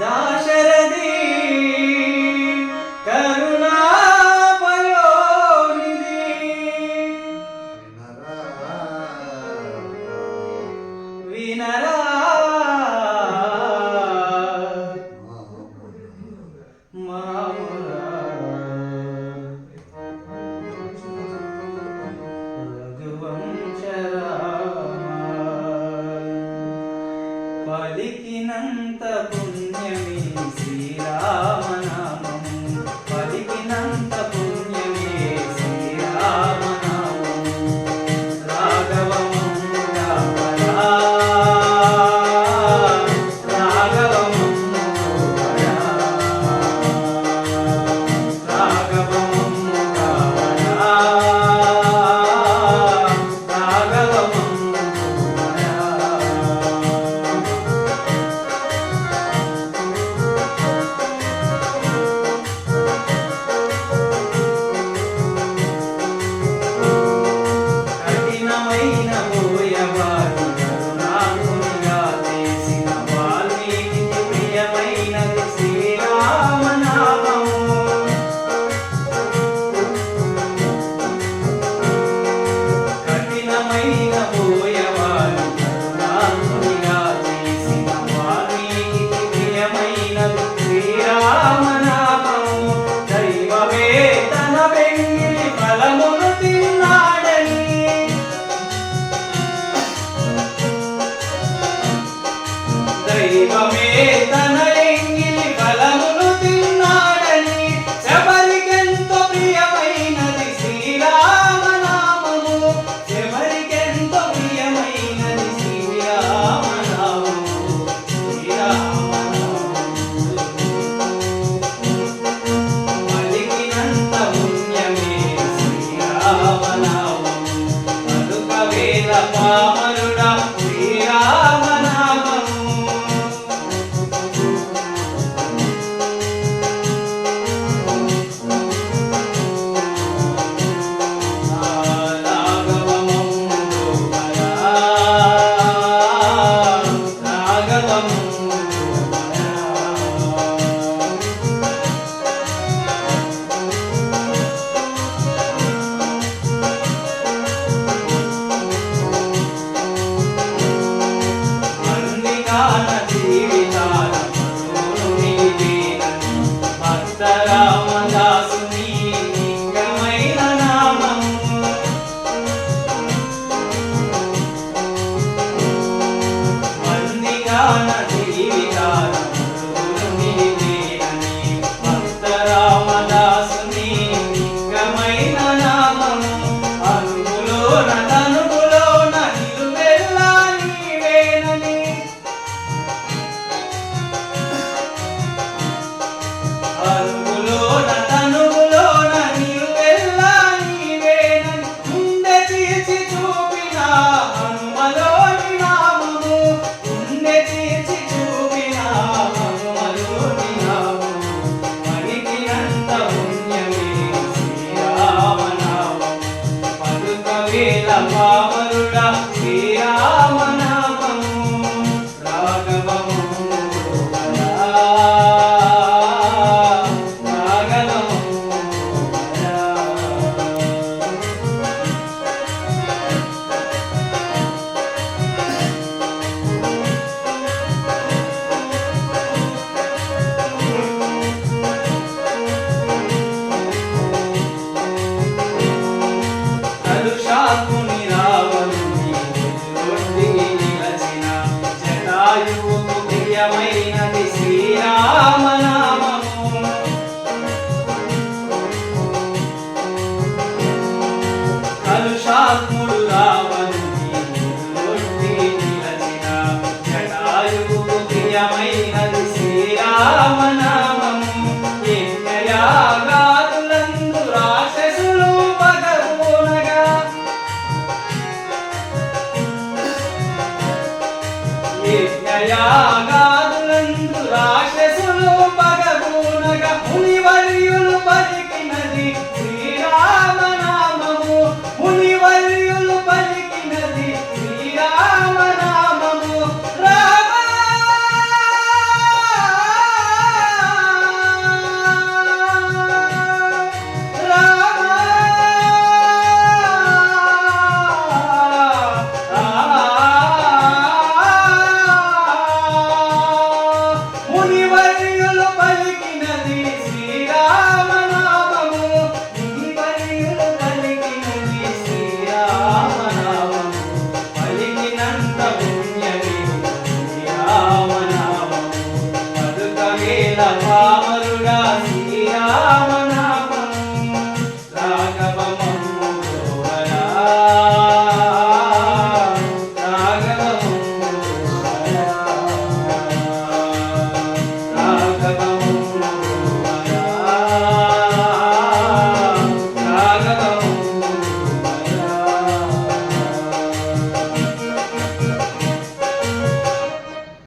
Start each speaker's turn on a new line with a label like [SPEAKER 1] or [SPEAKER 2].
[SPEAKER 1] దాశరథి కరుణా వినరా muita Llévame esta noche. Salam. Jayaga. Yeah.